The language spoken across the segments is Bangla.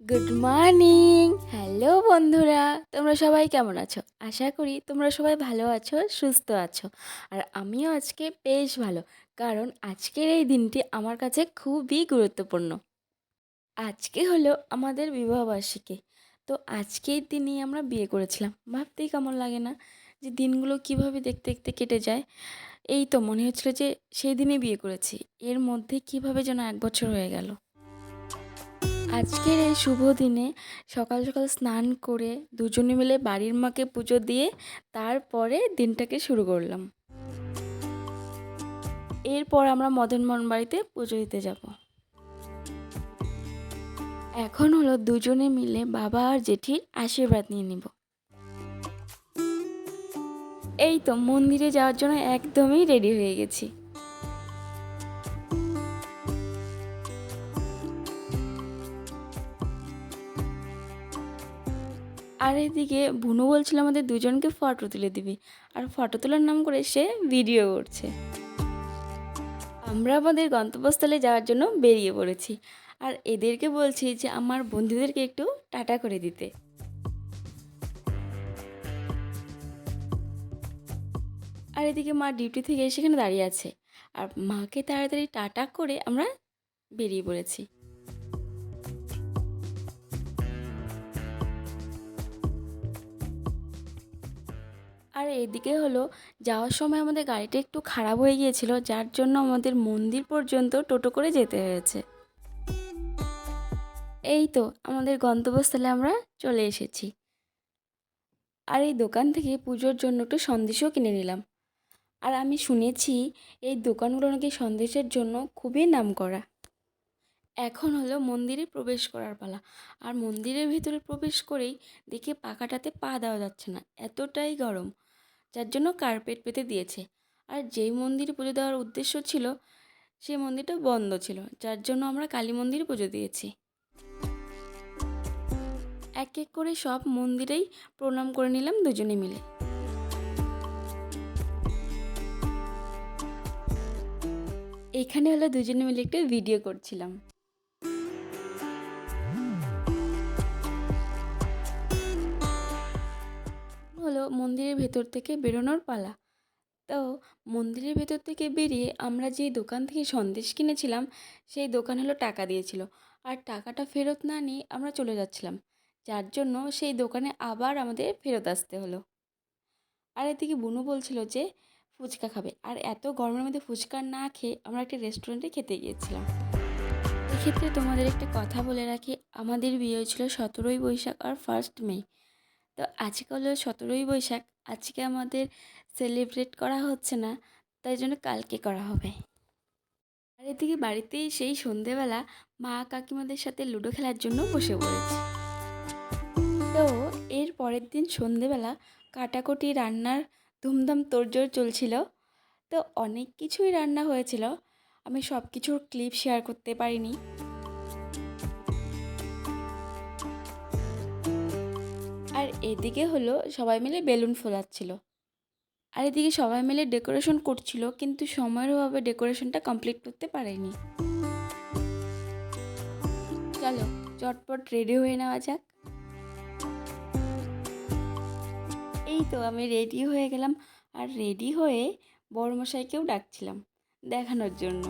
গুড মর্নিং হ্যালো বন্ধুরা। তোমরা সবাই কেমন আছো? আশা করি তোমরা সবাই ভালো আছো, সুস্থ আছো। আর আমিও আজকে বেশ ভালো, কারণ আজকের এই দিনটি আমার কাছে খুবই গুরুত্বপূর্ণ। আজকে হলো আমাদের বিবাহবার্ষিকী তো আজকের দিনেই আমরা বিয়ে করেছিলাম। ভাবতেই কেমন লাগে না যে দিনগুলো কীভাবে দেখতে দেখতে কেটে যায়। এই তো মনে হচ্ছিল যে সেই দিনে বিয়ে করেছি। এর মধ্যে কীভাবে যেন এক বছর হয়ে গেল। আজকের এই শুভ দিনে সকাল সকাল স্নান করে দুজনে মিলে বাড়ির মাকে পুজো দিয়ে তারপরে দিনটাকে শুরু করলাম। এরপর আমরা মদন মোহন বাড়িতে পুজো দিতে যাব। এখন হলো দুজনে মিলে বাবা আর জেঠির আশীর্বাদ নিয়ে নিব। এই তো মন্দিরে যাওয়ার জন্য একদমই রেডি হয়ে গেছি। আর এদিকে বুনু বলছিল আমাদের দুজনকে ফটো তুলে দিবি। আর ফটো তোলার নাম করে সে ভিডিও করছে। আমরা আমাদের গন্তব্যস্থলে যাওয়ার জন্য বেরিয়ে পড়েছি। আর এদেরকে বলছি যে, আমার বন্ধুদেরকে একটু টাটা করে দিতে। আর এদিকে মা ডিউটি থেকে সেখানে দাঁড়িয়ে আছে। আর মাকে তাড়াতাড়ি টাটা করে আমরা বেরিয়ে পড়েছি। আর এদিকে হলো, যাওয়ার সময় আমাদের গাড়িটা একটু খারাপ হয়ে গিয়েছিল, যার জন্য আমাদের মন্দির পর্যন্ত টোটো করে যেতে হয়েছে। এই তো, আমাদের গন্তব্যস্থলে আমরা চলে এসেছি। আর এই দোকান থেকে পুজোর জন্য একটু সন্দেশও কিনে নিলাম। আর আমি শুনেছি, এই দোকানগুলো নাকি সন্দেশের জন্য খুবই নাম করা এখন হলো মন্দিরে প্রবেশ করার পালা। আর মন্দিরের ভিতরে প্রবেশ করেই দেখে পাকাটাতে পা দেওয়া যাচ্ছে না, এতটাই গরম। যার জন্য কার্পেট পেতে দিয়েছে। আর যেই মন্দিরে পুজো দেওয়ার উদ্দেশ্য ছিল, সেই মন্দিরটা বন্ধ ছিল, যার জন্য আমরা কালী মন্দিরে পুজো দিয়েছি। এক এক করে সব মন্দিরেই প্রণাম করে নিলাম দুজনে মিলে। এখানে হলো দুজনে মিলে একটা ভিডিও করছিলাম। মন্দিরের ভেতর থেকে বেরোনোর পালা। তো মন্দিরের ভেতর থেকে বেরিয়ে আমরা যেই দোকান থেকে সন্দেশ কিনেছিলাম, সেই দোকান হলো টাকা দিয়েছিল। আর টাকাটা ফেরত না নিয়ে আমরা চলে যাচ্ছিলাম। যার জন্য সেই দোকানে আবার আমাদের ফেরত আসতে হলো। আর এদিকে বুনু বলছিল যে, ফুচকা খাবে। আর এত গরমের মধ্যে ফুচকা না খেয়ে আমরা একটা রেস্টুরেন্টে খেতে গিয়েছিলাম। এক্ষেত্রে তোমাদের একটা কথা বলে রাখি। আমাদের বিয়ে হয়েছিল সতেরোই বৈশাখ আর ফার্স্ট মে তো আজকে হলো সতেরোই বৈশাখ। আজকে আমাদের সেলিব্রেট করা হচ্ছে না, তাই জন্য কালকে করা হবে। আর এদিকে বাড়িতেই সেই সন্ধেবেলা মা কাকিমাদের সাথে লুডো খেলার জন্য বসে পড়েছি। তো এর পরের দিন সন্ধেবেলা কাটাকুটি রান্নার ধুমধাম তোড়জোড় চলছিল। তো অনেক কিছুই রান্না হয়েছিল। আমি সব কিছুর ক্লিপ শেয়ার করতে পারিনি। এদিকে হলো সবাই মিলে বেলুন ফোলাচ্ছিল। আর এদিকে সবাই মিলে ডেকোরেশন করছিল, কিন্তু সময়ের অভাবে ডেকোরেশনটা কমপ্লিট করতে পারেনি। চলো, চটপট রেডি হয়ে নেওয়া যাক। এই তো আমি রেডি হয়ে গেলাম, আর রেডি হয়ে বড়মশাইকেও ডাকছিলাম দেখানোর জন্য।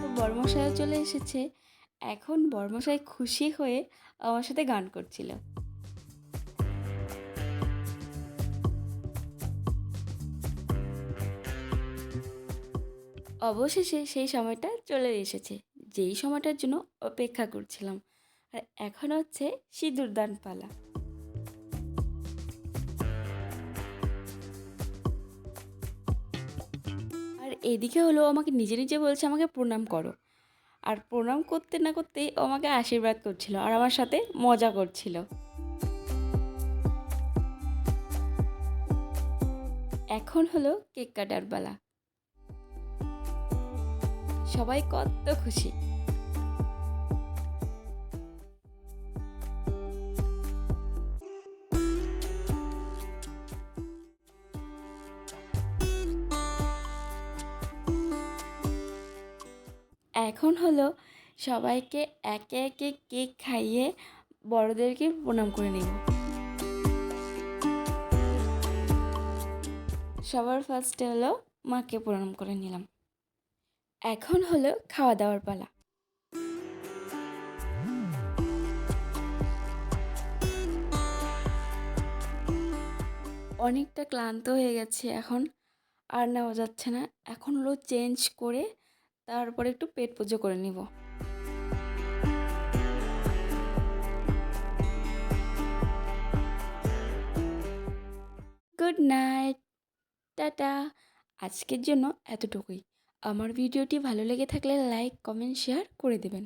তো বড়মশাইও চলে এসেছে এখন বর্মশাই খুশি হয়ে আমার সাথে গান করছিল। অবশেষে সেই সময়টা চলে এসেছে, যেই সময়টার জন্য অপেক্ষা করছিলাম। আর এখন হচ্ছে সিঁদুর দান পালা। আর এদিকে হলো আমাকে নিজে নিজে বলছে, আমাকে প্রণাম করো। আর প্রণাম করতে না করতেই ও আমাকে আশীর্বাদ করছিল আর আমার সাথে মজা করছিল। এখন হলো কেক কাটার বেলা। সবাই কত খুশি। এখন হলো সবাইকে একে একে কেক খাইয়ে বড়োদেরকে প্রণাম করে নেব। সবার ফার্স্টে হলো মাকে প্রণাম করে নিলাম। এখন হলো খাওয়া দাওয়ার পালা। অনেকটা ক্লান্ত হয়ে গেছে এখন, আর নেওয়া যাচ্ছে না। এখন হলো চেঞ্জ করে তারপরে একটু পেট পুজো করে নিব। গুড নাইট টাটা আজকের জন্য এতটুকুই। আমার ভিডিওটি ভালো লেগে থাকলে লাইক, কমেন্ট, শেয়ার করে দেবেন।